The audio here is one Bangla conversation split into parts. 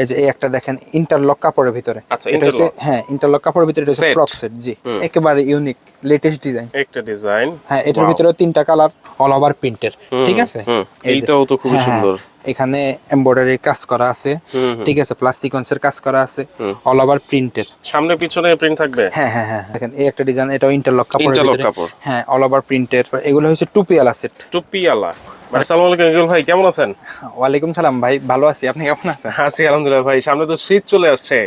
এই যে এই একটা দেখেন ইন্টারলক কাপড়ের ভিতরে। আচ্ছা, এটা হচ্ছে হ্যাঁ ইন্টারলক কাপড়ের ভিতরে এটা হচ্ছে ফ্রক সেট জি। একেবারে ইউনিক লেটেস্ট ডিজাইন একটা ডিজাইন হ্যাঁ এটার ভিতরে তিনটা কালার অল ওভার প্রিন্টের ঠিক আছে? এইটাও তো খুবই হ্যাঁ, হ্যাঁ, সুন্দর। এখানে এমব্রয়ডারি কাজ করা আছে ঠিক আছে? প্লাস সিকোয়েন্সের কাজ করা আছে অল ওভার প্রিন্টের সামনে পিছনে প্রিন্ট থাকবে? হ্যাঁ হ্যাঁ হ্যাঁ। দেখেন এই একটা ডিজাইন এটাও ইন্টারলক কাপড়ের ভিতরে। কাপড়। হ্যাঁ অল ওভার প্রিন্টের এগুলো হচ্ছে টুপিয়ালা সেট টুপিয়ালা আসসালামু আলাইকুম ইকবাল ভাই কেমন আছেন? ওয়ালাইকুম সালাম ভাই ভালো আছি। আপনি কেমন আছেন? আছি আলহামদুলিল্লাহ ভাই সামনে তো শীত চলে আসছে।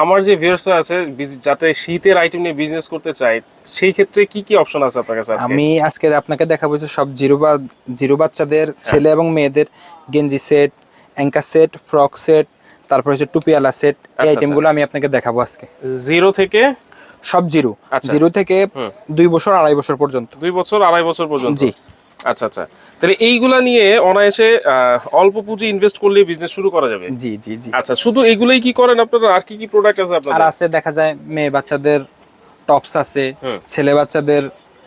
আমার যে ভিউয়ার্স আছে যাতে শীতের আইটেম নিয়ে বিজনেস করতে চাই সেই ক্ষেত্রে কি কি অপশন আছে আপনার কাছে আমি আজকে আপনাকে দেখাবো যে সব জিরো বা জিরো বাচ্চাদের হ্যাঁ। ছেলে এবং মেয়েদের গেঞ্জি set anchor set frock set তারপর হচ্ছে টুপিয়ালা সেট এই আচ্ছা, আইটেমগুলো আমি আপনাকে দেখাবো আজকে। জিরো থেকে? সব জিরো। আচ্ছা। জিরো থেকে দুই বছর আড়াই বছর পর্যন্ত। দুই বছর আড়াই বছর পর্যন্ত? জি। আচ্ছা আচ্ছা। তাহলে এইগুলা নিয়ে অনায়াসে আহ, অল্প পুঁজি ইনভেস্ট করলে বিজনেস শুরু করা যাবে? জি জি জি। আচ্ছা শুধু এগুলাই কি করেন আপনারা? আর কি কি প্রোডাক্ট আছে আর আছে দেখা যায় মেয়ে বাচ্চাদের টপস আছে ছেলে বাচ্চাদের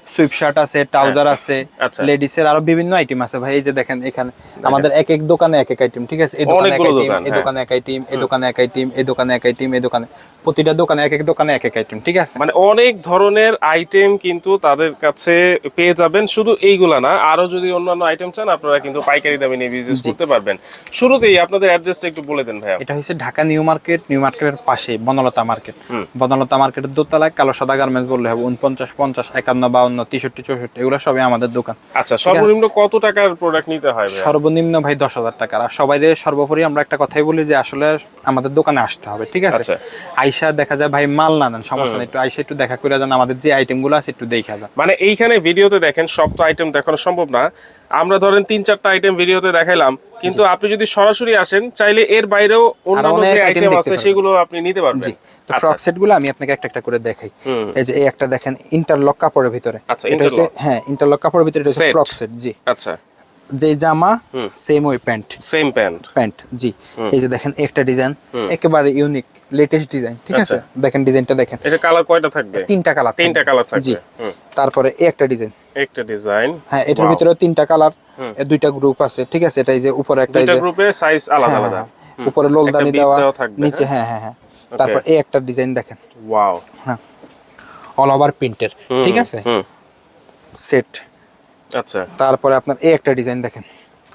সুইপ শার্ট আছে ট্রাউজার আছে আচ্ছা। লেডিসের আরও বিভিন্ন আইটেম আছে ভাই এই যে দেখেন এখানে আমাদের এক এক দোকানে এক এক আইটেম ঠিক আছে? এই দোকানে এক আইটেম এই হ্যাঁ। দোকানে এক আইটেম এই দোকানে এক আইটেম এই দোকানে এক আইটেম এই দোকানে প্রতিটা দোকানে এক এক দোকানে এক এক আইটেম ঠিক আছে? মানে অনেক ধরনের আইটেম কিন্তু তাদের কাছে পেয়ে যাবেন শুধু এইগুলা না আরও যদি অন্যান্য আইটেম চান আপনারা কিন্তু পাইকারি দামে নিয়ে বিজনেস করতে পারবেন। শুরুতেই আপনাদের অ্যাড্রেসটা একটু বলে দেন ভাইয়া। এটা হচ্ছে ঢাকা নিউ মার্কেট নিউ মার্কেটের পাশে বনলতা মার্কেট। বনলতা মার্কেটের দোতলায় কালো সাদা গার্মেন্টস বললে হবে উনপঞ্চাশ পঞ্চাশ একান্ন বাউন্ন তেষট্টি চৌষট্টি এগুলো সবই আমাদের দোকান। আচ্ছা সর্বনিম্ন কত টাকার প্রোডাক্ট নিতে হয় সর্বনিম্ন ভাই দশ হাজার টাকার আর সবাই সর্বোপরি আমরা একটা কথাই বলি যে আসলে আমাদের দোকানে আসতে হবে ঠিক আছে? আচ্ছা। আইসা দেখা যায় ভাই মাল না দেন সমস্যা নেই একটু আইসা একটু দেখা করে যান আমাদের যে আইটেমগুলো আছে একটু দেখা যান। মানে এইখানে ভিডিওতে দেখেন সব তো আইটেম দেখানো সম্ভব না। আমরা ধরেন তিন চারটা আইটেম ভিডিওতে দেখাইলাম কিন্তু আপনি যদি সরাসরি আসেন চাইলে এর বাইরেও অন্যান্য যে আইটেম আছে সেগুলো আপনি নিতে পারবেন। জি তো আচ্ছা, ফ্রক সেটগুলো আমি আপনাকে একটা একটা করে দেখাই। এই যে এই একটা দেখেন ইন্টারলক কাপড়ের ভিতরে। আচ্ছা, এটা হচ্ছে হ্যাঁ ইন্টারলক কাপড়ের ভিতরে এটা হচ্ছে ফ্রক সেট জি। আচ্ছা। যে জামা সেম ওই প্যান্ট। সেম প্যান্ট প্যান্ট জি। এই যে দেখেন একটা ডিজাইন একেবারে ইউনিক লেটেস্ট ডিজাইন ঠিক আছে? দেখেন ডিজাইনটা দেখেন। এটা কালার কয়টা থাকবে? তিনটা কালার তিনটা colour থাকবে, জি। তারপরে এই একটা ডিজাইন একটা ডিজাইন হ্যাঁ এটার ভিতরে তিনটা কালার দুইটা গ্রুপ আছে ঠিক আছে? এটা এই যে উপরে একটা এই যে গ্রুপে সাইজ আলাদা হ্যাঁ, আলাদা। হ্যাঁ, উপরে লোলদানি দেওয়া নিচে হ্যাঁ? হ্যাঁ হ্যাঁ তারপর এই একটা ডিজাইন দেখেন। ওয়াও হ্যাঁ। অল ওভার প্রিন্টের ঠিক আছে? সেট আচ্ছা। তারপরে আপনার এই একটা ডিজাইন দেখেন।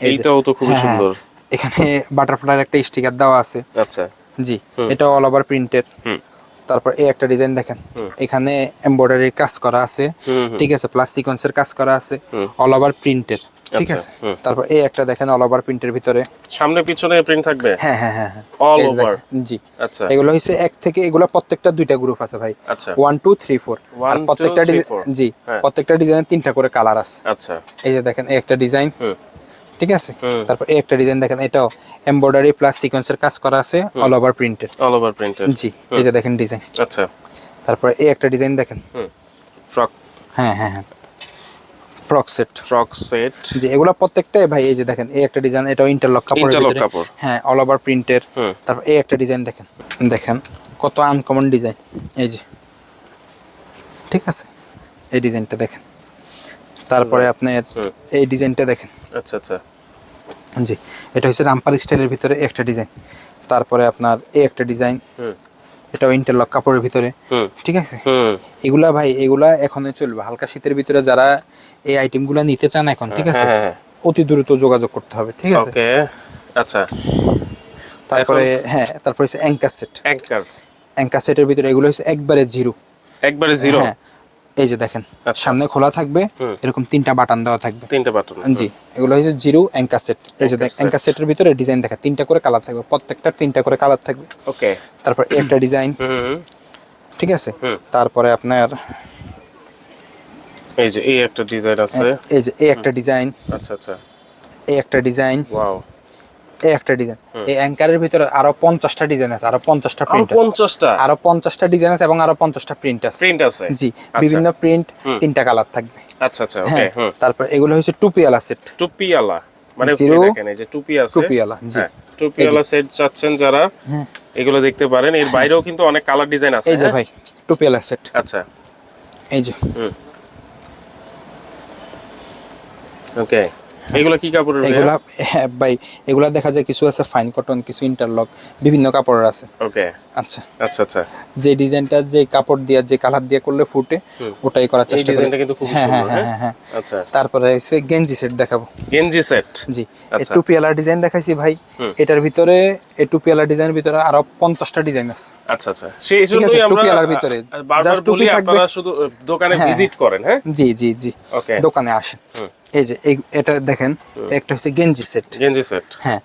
এই এইটাও তো খুবই হ্যাঁ, হ্যাঁ, সুন্দর। এখানে বাটারফ্লাইয়ের একটা স্টিকার দেওয়া আছে। আচ্ছা। জি এটা অল ওভার প্রিন্টেড হুম। তারপর এই একটা ডিজাইন দেখেন। এখানে এমব্রয়ডারির কাজ করা আছে। ঠিক আছে প্লাস সিকোয়েন্সের কাজ করা আছে। অল ওভার প্রিন্টের ঠিক আচ্ছা, আছে। তারপর এই একটা দেখেন অল ওভার প্রিন্টের ভিতরে। সামনে পিছনে প্রিন্ট থাকবে? হ্যাঁ হ্যাঁ হ্যাঁ হ্যাঁ। All এই যে over? দেখেন, জি। আচ্ছা। এগুলো হচ্ছে এক থেকে এগুলো প্রত্যেকটা দুইটা গ্রুপ আছে ভাই। আচ্ছা। ওয়ান টু থ্রি ফোর আর প্রত্যেকটা ডিজাইন জি হ্যাঁ। প্রত্যেকটা ডিজাইনের তিনটা করে কালার আছে। আচ্ছা। এই যে দেখেন এই একটা ডিজাইন ঠিক আছে? তারপর এই একটা ডিজাইন দেখেন এটাও এমব্রয়ডারি প্লাস সিকোয়েন্সের কাজ করা আছে all over printed all over printed জি এই যে দেখেন ডিজাইন আচ্ছা। তারপরে এই একটা ডিজাইন দেখেন। হুম। ফ্রক হ্যাঁ হ্যাঁ হ্যাঁ। ফ্রক সেট ফ্রক সেট যে এগুলো প্রত্যেকটাই ভাই এই যে দেখেন এই একটা ডিজাইন এটাও ইন্টারলক কাপড়ের ভিতরে। কাপড়। হ্যাঁ অল ওভার প্রিন্টের তারপর এই একটা ডিজাইন দেখেন। দেখেন কত আনকমন ডিজাইন এই যে ঠিক আছে? এই ডিজাইনটা দেখেন। তারপরে আপনার হুম। এই ডিজাইনটা দেখেন। আচ্ছা আচ্ছা। জি এটা হচ্ছে রামপাল স্টাইলের ভিতরে একটা ডিজাইন তারপরে আপনার এই একটা ডিজাইন এটাও ইন্টারলক কাপড়ের ভিতরে। ঠিক আছে? এগুলা ভাই এগুলা এখনই চলবে হালকা শীতের ভিতরে যারা এই আইটেমগুলা নিতে চান এখন ঠিক আছে? হ্যাঁ, হ্যাঁ। অতি দ্রুত যোগাযোগ করতে হবে ঠিক আছে? আচ্ছা। তারপরে হ্যাঁ তারপরে হচ্ছে অ্যাঙ্কার সেট অ্যাঙ্কার অ্যাঙ্কার সেটের ভিতরে এগুলো হচ্ছে একবারে জিরো একবারে জিরো হ্যাঁ এই যে দেখেন আচ্ছা। সামনে খোলা থাকবে এরকম তিনটা বাটন দেওয়া থাকবে। তিনটে বাটন জি এগুলো হচ্ছে জিরো অ্যাঙ্কার সেট। এই যে। অ্যাঙ্কার সেটের ভিতরে ডিজাইন দেখা তিনটা করে কালার থাকবে প্রত্যেকটার তিনটা করে কালার থাকবে। ওকে। তারপর একটা ডিজাইন। ঠিক আছে? তারপরে আপনার এই যে এই একটা ডিজাইন আছে। এই যে এই একটা ডিজাইন। আচ্ছা আচ্ছা। এই একটা ডিজাইন। ওয়াও। এই একটা ডিজাইন এই অ্যাঙ্কারের ভিতরে আরও পঞ্চাশটা ডিজাইন আছে আরও পঞ্চাশটা প্রিন্ট পঞ্চাশটা? আরও পঞ্চাশটা ডিজাইন আছে এবং আরও পঞ্চাশটা প্রিন্ট আছে। প্রিন্ট আছে? জি আচ্ছা। বিভিন্ন প্রিন্ট তিনটা কালার থাকবে। আচ্ছা আচ্ছা ওকে হ্যাঁ তারপর এগুলো হচ্ছে টুপিয়ালা সেট টুপিয়ালা মানে দেখেন এই যে টুপি আছে। টুপিয়ালা, জি। হ্যাঁ, টুপিয়ালা সেট চাচ্ছেন যারা হ্যাঁ। এগুলো দেখতে পারেন। এর বাইরেও কিন্তু অনেক কালার ডিজাইন আছে এই যে? ভাই টুপিয়ালা সেট আচ্ছা। এই যে। ওকে এগুলো কি কাপড়ের এগুলা হ্যাঁ ভাই এগুলা দেখা যায় কিছু আছে ফাইন কটন কিছু ইন্টারলক বিভিন্ন কাপড়ের আছে। ওকে আচ্ছা। আচ্ছা আচ্ছা। যে ডিজাইনটা যে কাপড় দিয়ে যে কালার দিয়ে করলে ফুটে ওটাই করার চেষ্টা করি। কিন্তু খুব হ্যাঁ হ্যাঁ সুন্দর হ্যাঁ হ্যাঁ হ্যাঁ। হ্যাঁ আচ্ছা। তারপরে হচ্ছে গেঞ্জি সেট দেখাবো। গেঞ্জি সেট জি আচ্ছা। টুপিওয়ালা ডিজাইন দেখাইছি ভাই। এটার ভিতরে এই টুপিওয়ালা ডিজাইনের ভিতরে আরও পঞ্চাশটা ডিজাইন আছে। আচ্ছা আচ্ছা। সেই জন্যই আমরা টুপিওয়ালার ভিতরে। আহ, বারবার Just টুপি থাকবে। শুধু দোকানে হ্যাঁ, ভিজিট করেন হ্যাঁ? জি জি জি। ওকে দোকানে আসেন। এই যে এটা দেখেন একটা হচ্ছে গেঞ্জি সেট। গেঞ্জি সেট। হ্যাঁ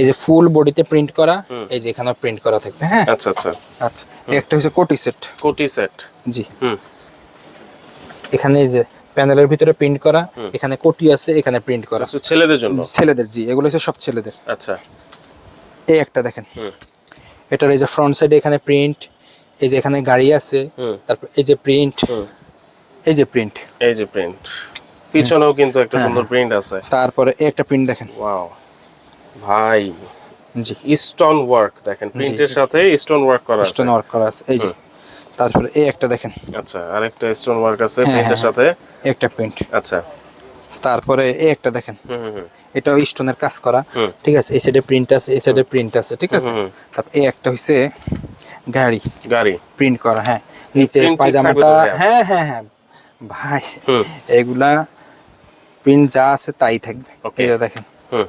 এই যে ফুল বডিতে প্রিন্ট করা এই যে এখানে প্রিন্ট করা থাকবে হ্যাঁ? আচ্ছা আচ্ছা। আচ্ছা একটা হচ্ছে কোটি সেট। কোটি সেট। জি। হুম। এখানে এই যে প্যানেলের ভিতরে প্রিন্ট করা এখানে কোটি আছে এখানে প্রিন্ট করা। আচ্ছা ছেলেদের জন্য? ছেলেদের জি এগুলো হচ্ছে সব ছেলেদের। আচ্ছা। এই একটা দেখেন। হুম। এটার এই যে ফ্রন্ট সাইডে এখানে প্রিন্ট এই যে এখানে গাড়ি আছে তারপর এই যে প্রিন্ট এই যে প্রিন্ট। এই যে প্রিন্ট। পিছনেও কিন্তু একটা সুন্দর প্রিন্ট আছে। তারপরে একটা প্রিন্ট দেখেন। ওয়াও ভাই জি। স্টোন ওয়ার্ক দেখেন প্রিন্টের সাথে স্টোন ওয়ার্ক করা আছে। স্টোন ওয়ার্ক করা আছে এই যে। তারপরে এই একটা দেখেন। আচ্ছা আরেকটা স্টোন ওয়ার্ক আছে হ্যাঁ, প্রিন্টের হ্যাঁ, সাথে। একটা প্রিন্ট আচ্ছা। তারপরে এই একটা দেখেন। হুম হুম হুম। এটাও স্টোনের কাজ করা। ঠিক আছে এই সাইডে প্রিন্ট আছে এই সাইডে প্রিন্ট আছে ঠিক আছে। তারপর এই একটা হইছে গাড়ি। গাড়ি। প্রিন্ট করা হ্যাঁ। নিচে পায়জামাটা? হ্যাঁ হ্যাঁ হ্যাঁ। ভাই। এগুলা প্রিন্ট যা আছে তাই থাকবে. এই দেখেন। হুম।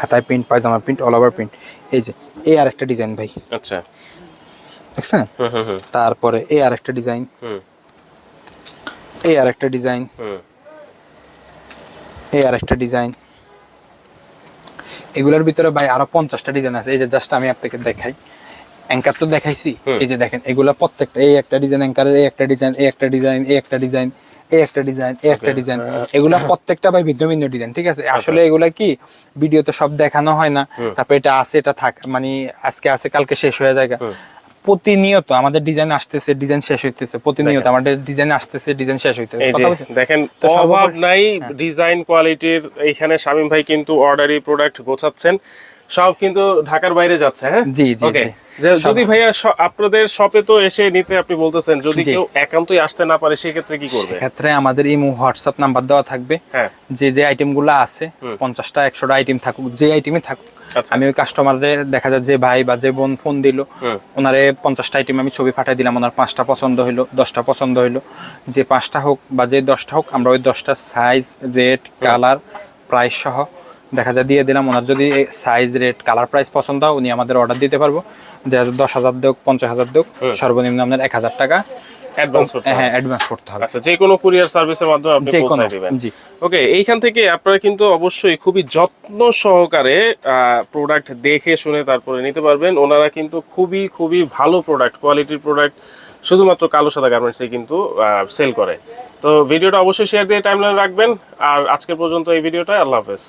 হাতায় প্রিন্ট পায়জামা প্রিন্ট অল ওভার প্রিন্ট এই যে এই আর একটা ডিজাইন ভাই। আচ্ছা। দেখছেন? তারপরে এই আর একটা ডিজাইন হুম। এই আর একটা ডিজাইন হুম। এই আর একটা ডিজাইন এগুলোর ভিতরে ভাই আরও পঞ্চাশটা ডিজাইন আছে। এই যে জাস্ট আমি আপনাকে দেখাই। অ্যাঙ্কার তো দেখাইছি। এই যে দেখেন এগুলা প্রত্যেকটা এই একটা ডিজাইন অ্যাঙ্কারের এই একটা ডিজাইন এই একটা ডিজাইন এই একটা ডিজাইন এই একটা ডিজাইন এই একটা ডিজাইন এগুলা প্রত্যেকটা ভাই ভিন্ন ভিন্ন ডিজাইন ঠিক আছে? আসলে এগুলা কি ভিডিওতে সব দেখানো হয় না তারপর এটা আছে এটা থাক মানে আজকে আছে কালকে শেষ হয়ে যায়। প্রতিনিয়ত আমাদের ডিজাইন আসতেছে ডিজাইন শেষ হইতেছে প্রতিনিয়ত আমাদের ডিজাইন আসতেছে ডিজাইন শেষ হইতেছে? দেখেন অভাব নাই ডিজাইন কোয়ালিটির এইখানে শামিম ভাই কিন্তু অর্ডারি প্রোডাক্ট গোছাচ্ছেন। সব কিন্তু ঢাকার বাইরে যাচ্ছে হ্যাঁ? জি, জি, যদি ভাইয়া আপনাদের শপে তো এসে নিতে আপনি বলতেছেন যদি কেউ একান্তই আসতে না পারে সেক্ষেত্রে কি করবে? ক্ষেত্রে আমাদের ইমো হোয়াটসঅ্যাপ নাম্বার দেওয়া থাকবে। হ্যাঁ। যে যে আইটেমগুলো আছে পঞ্চাশটা একশোটা আইটেম থাকুক যে আইটেমই থাকুক। আচ্ছা। আমি ওই কাস্টমারদের দেখা যায় যে ভাই বা যে বোন ফোন দিল। ওনারে পঞ্চাশটা আইটেম আমি ছবি পাঠিয়ে দিলাম ওনার পাঁচটা পছন্দ হইল দশটা পছন্দ হইল। যে পাঁচটা হোক বা যে দশটা হোক আমরা ওই দশটা সাইজ রেট কালার প্রাইস সহ দেখা যায় দিয়ে দিলাম। ওনার যদি সাইজ রেট কালার প্রাইস পছন্দ হয় উনি আমাদের অর্ডার দিতে পারব। দশ হাজার দেওক পঞ্চাশ হাজার দেওক সর্বনিম্ন আপনার এক হাজার টাকা। অ্যাডভান্স করতে হ্যাঁ অ্যাডভান্স করতে হবে। আচ্ছা যে কোনো কুরিয়ার সার্ভিসের মাধ্যমে আপনি যে দিবেন। জি। ওকে এইখান থেকে আপনারা কিন্তু অবশ্যই খুবই যত্ন সহকারে প্রোডাক্ট দেখে শুনে তারপরে নিতে পারবেন। ওনারা কিন্তু খুবই খুবই ভালো প্রোডাক্ট কোয়ালিটির প্রোডাক্ট শুধুমাত্র কালো সাদা গার্মেন্টসে কিন্তু সেল করে। তো ভিডিওটা অবশ্যই শেয়ার দিয়ে টাইমলাইন রাখবেন। আর আজকে পর্যন্ত এই ভিডিওটা আল্লাহ হাফেজ।